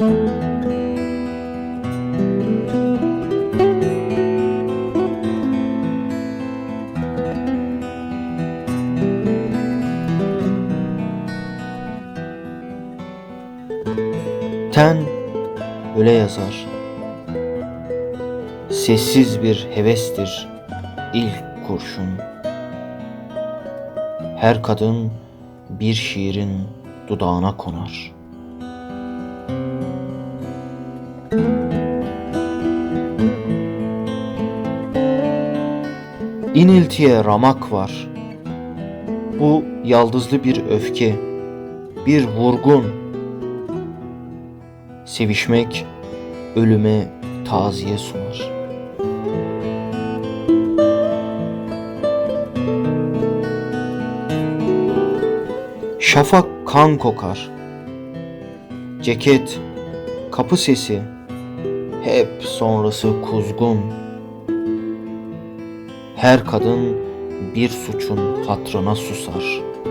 Ten öyle yazar. Sessiz bir hevestir ilk kurşun. Her kadın bir şiirin dudağına konar. İniltiye ramak var. Bu yaldızlı bir öfke, bir vurgun. Sevişmek ölüme taziye sunar. Şafak kan kokar. Ceket, kapı sesi, hep sonrası kuzgun. Her kadın bir suçun hatrına susar.''